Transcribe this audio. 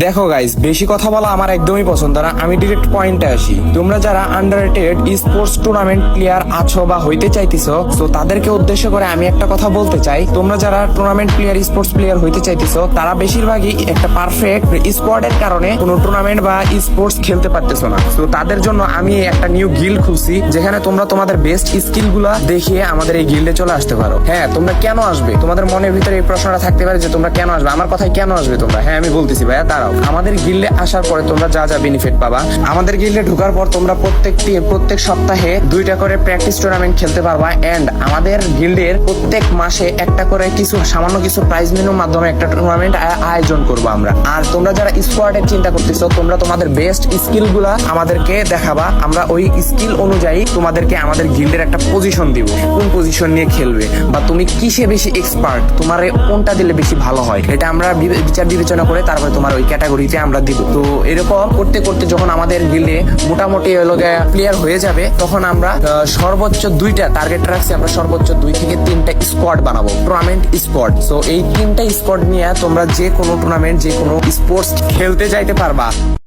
দেখো গাইস বেশি কথা বলা আমার একদমই পছন্দ না, আমি ডিরেক্ট পয়েন্টে আসি। তোমরা যারা আন্ডাররেটেড স্পোর্টস টুর্নামেন্ট প্লেয়ার আছো বা হইতে চাইতেছো তো তাদেরকে উদ্দেশ্য করে আমি একটা কথা বলতে চাই। তোমরা যারা টুর্নামেন্ট প্লেয়ার স্পোর্টস প্লেয়ার হইতে চাইতেছো, তারা বেশিরভাগই একটা পারফেক্ট স্কোয়াডের কারণে কোনো টুর্নামেন্ট বা স্পোর্টস খেলতে পারতেছো না। তো তাদের জন্য আমি একটা নিউ গিল্ড খুলছি, যেখানে তোমরা তোমাদের বেস্ট স্কিলগুলা দেখিয়ে আমাদের এই গিল্ডে চলে আসতে পারো। হ্যাঁ তোমরা কেন আসবে? তোমাদের মনের ভিতরে এই প্রশ্নটা থাকতে পারে যে তোমরা কেন আসবে? আমার কথায় কেন আসবে তোমরা? হ্যাঁ আমি বলতেছি ভাইয়া দাঁড়াও, আমাদের গিল্ডে আসার পরে তোমরা যা যা বেনিফিট পাবা। আমাদের গিল্ডে ঢোকার পর তোমরা প্রত্যেকটি প্রত্যেক সপ্তাহে দুইটা করে প্র্যাকটিস টুর্নামেন্ট খেলতে পারবা এন্ড আমাদের গিল্ডের প্রত্যেক মাসে একটা করে কিছু, সামান্য কিছু প্রাইজ মেনুর মাধ্যমে একটা টুর্নামেন্ট আয়োজন করব আমরা। আর তোমরা যারা স্কোয়াডের চিন্তা করতেছো, তোমরা তোমাদের বেস্ট স্কিলগুলা আমাদেরকে দেখাবা। আমরা ওই স্কিল অনুযায়ী তোমাদেরকে আমাদের গিল্ডের একটা পজিশন দিব, কোন পজিশন নিয়ে খেলবে বা তুমি কিসে বেশি এক্সপার্ট তোমার কোনটা দিলে বেশি ভালো হয়, এটা আমরা বিচার বিবেচনা করে তারপরে তোমার ওই ক্যাটাগরিতে আমরা দিব। তো এরকম করতে করতে যখন আমাদের গিল্ডে মোটামুটি প্লেয়ার হয়ে যাবে, তখন আমরা সর্বোচ্চ দুইটা টার্গেট রাখছি, আমরা সর্বোচ্চ দুই থেকে তিনটা স্কোয়াড বানাবো টুর্নামেন্ট স্কোয়াড সো এই তিনটা স্কোয়াড নিয়ে তোমরা যে কোনো টুর্নামেন্ট যে কোনো স্পোর্টস খেলতে যাইতে পারবা।